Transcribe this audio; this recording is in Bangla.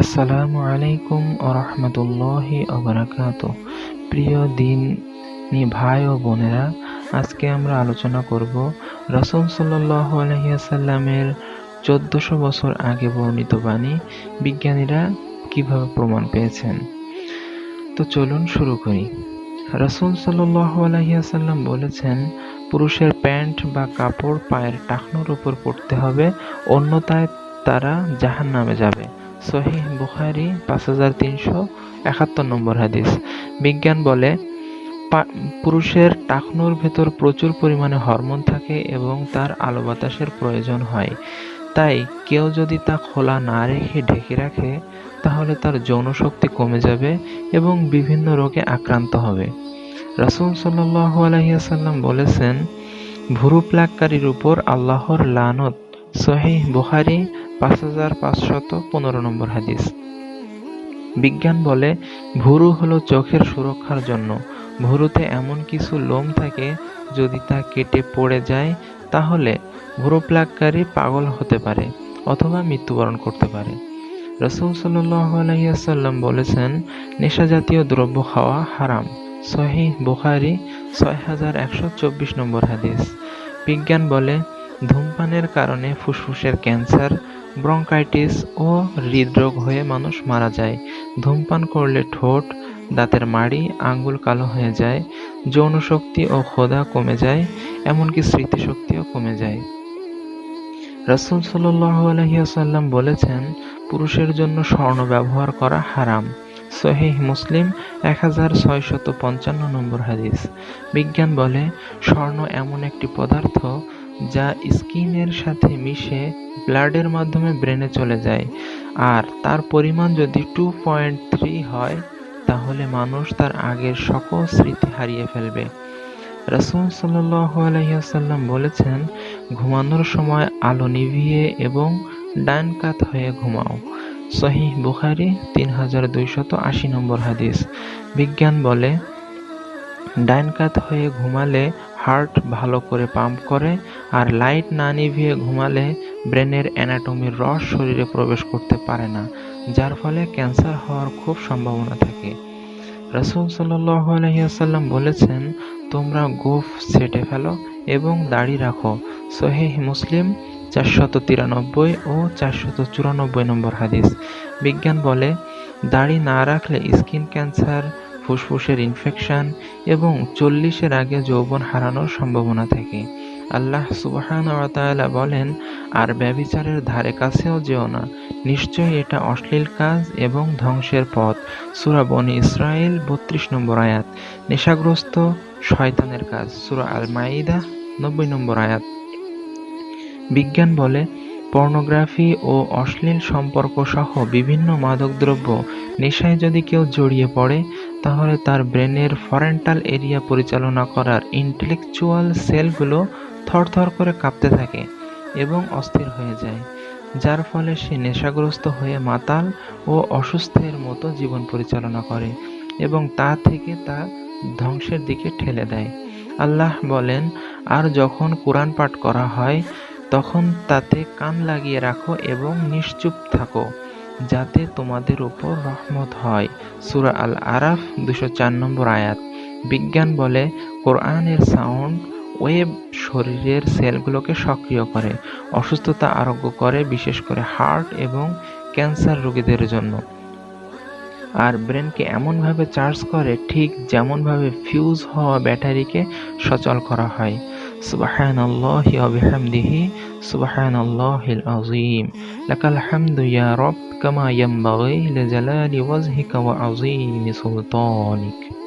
আসসালামু আলাইকুম রহমতুল্লাহি অবরাকাত প্রিয় দিনী ভাই ও বোনেরা, আজকে আমরা আলোচনা করব রসুল সাল্লাহ আলহিয়াসাল্লামের চোদ্দশো বছর আগে বর্ণিত বাণী, বিজ্ঞানীরা কীভাবে প্রমাণ পেয়েছেন? তো চলুন শুরু করি। রসুল সাল্লাহ আলহিয়াসাল্লাম বলেছেন, পুরুষের প্যান্ট বা কাপড় পায়ের টাকনোর উপর পড়তে হবে, অন্যথায় তারা জাহান নামে যাবে। সহিহ বুখারি পাঁচ হাজার তিনশো একাত্তর নম্বর হাদিস। বিজ্ঞান বলে পুরুষের টাকনুর ভেতর প্রচুর পরিমাণে হরমোন থাকে এবং তার আলো বাতাসের প্রয়োজন হয়। তাই কেউ যদি তা খোলা না রেখে ঢেকে রাখে, তাহলে তার যৌন শক্তি কমে যাবে এবং বিভিন্ন রোগে আক্রান্ত হবে। রাসুল সাল্লাহ আলহিয়াসাল্লাম বলেছেন, ভুরু প্লাককারীর উপর আল্লাহর লানত সহিহ বুখারি, পাঁচ হাজার পাঁচশত পনেরো নম্বর হাদিস। বিজ্ঞান বলে, ভুরু হলো চোখের সুরক্ষার জন্য। ভুরুতে এমন কিছু লোম থাকে, যদি তা কেটে পড়ে যায়, তাহলে ভুরু প্লাগকারী পাগল হতে পারে অথবা মৃত্যুবরণ করতে পারে। রসুল সাল্লাম বলেছেন নেশা জাতীয় দ্রব্য খাওয়া হারাম। সহি বুখারি, ছয় হাজার একশো চব্বিশ নম্বর হাদিস। বিজ্ঞান বলে ধূমপানের কারণে ফুসফুসের ক্যান্সার, ব্রঙ্কাইটিস ও হৃদরোগ হয়ে মানুষ মারা যায়। ধূমপান করলে ঠোঁট, দাঁতের মাড়ি, আঙ্গুল কালো হয়ে যায়, যৌন শক্তি ও ক্ষোধা কমে যায়, এমনকি স্মৃতিশক্তিও কমে যায়। রাসুল সাল্লাম বলেছেন, পুরুষের জন্য স্বর্ণ ব্যবহার করা হারাম। সহিহ মুসলিম এক হাজার ছয়শত পঞ্চান্ন নম্বর হাদিস। বিজ্ঞান বলে, স্বর্ণ এমন একটি পদার্থ যা স্কিনের সাথে মিশে ব্লাডের মাধ্যমে ব্রেনে চলে যায়। আর তার পরিমাণ যদি টু পয়েন্ট থ্রি হয়, তাহলে মানুষ তার আগের সকল স্মৃতি হারিয়ে ফেলবে। রাসুল সাল্লাহ আলহিহাসাল্লাম বলেছেন, ঘুমানোর সময় আলো নিভিয়ে এবং ডান কাত হয়ে ঘুমাও। সহি বুখারি, তিন হাজার দুইশত আশি নম্বর হাদিস। বিজ্ঞান বলে ডাইন কাত হয়ে ঘুমালে হার্ট ভালো করে পাম্প করে আর লাইট না নিভিয়ে ঘুমালে ব্রেনের অ্যানাটমির রস শরীরে প্রবেশ করতে পারে না, যার ফলে ক্যান্সার হওয়ার খুব সম্ভাবনা থাকে। রাসুল সাল্লাহ আলহিহাসাল্লাম বলেছেন, তোমরা গোফ সেটে ফেলো এবং দাড়ি রাখো। সহিহ মুসলিম, চারশত তিরানব্বই ও চারশত চুরানব্বই নম্বর হাদিস। বিজ্ঞান বলে, দাড়ি না রাখলে স্কিন ক্যান্সার ফুসফুসের ইনফেকশন এবং চল্লিশের আগে যৌবন হারানোর সম্ভাবনা থাকে। আল্লাহ সুবাহান বলেন, আর ব্যবিচারের ধারে কাছেও যেও না। নিশ্চয়ই এটা অশ্লীল কাজ এবং ধ্বংসের পথ। সুরা বনি ইসরায়েল বত্রিশ নম্বর আয়াত। নেশাগ্রস্ত শয়তানের কাজ। সুরা আল মাইদা নব্বই নম্বর আয়াত। বিজ্ঞান বলে, পর্নোগ্রাফি ও অশ্লীল সম্পর্ক সহ বিভিন্ন মাদকদ্রব্য নেশায় যদি কেউ জড়িয়ে পড়ে তাহলে তার ব্রেনের ফরেন্টাল এরিয়া পরিচালনা করার ইন্টেলেকচুয়াল সেলগুলো থরথর করে কাঁপতে থাকে এবং অস্থির হয়ে যায়, যার ফলে সে নেশাগ্রস্ত হয়ে মাতাল ও অসুস্থের মতো জীবন পরিচালনা করে এবং তা থেকে তা ধ্বংসের দিকে ঠেলে দেয়। আল্লাহ বলেন, আর যখন কোরআন পাঠ করা হয়, তখন তাতে কান লাগিয়ে রাখো এবং নিশ্চুপ থাকো। যাতে তোমাদের উপর রহমত হয়। সুরা আল আরাফ দুশো চার নম্বর আয়াত। বিজ্ঞান বলে, কোরআনের সাউন্ড ওয়েব শরীরের সেলগুলোকে সক্রিয় করে, অসুস্থতা আরোগ্য করে, বিশেষ করে হার্ট এবং ক্যান্সার রোগীদের জন্য। আর ব্রেনকে এমনভাবে চার্জ করে, ঠিক যেমনভাবে ফিউজ হওয়া ব্যাটারিকে সচল করা হয়। سبحان الله وبحمده سبحان الله العظيم. لك الحمد يا رب كما ينبغي لجلال وجهك وعظيم سلطانك.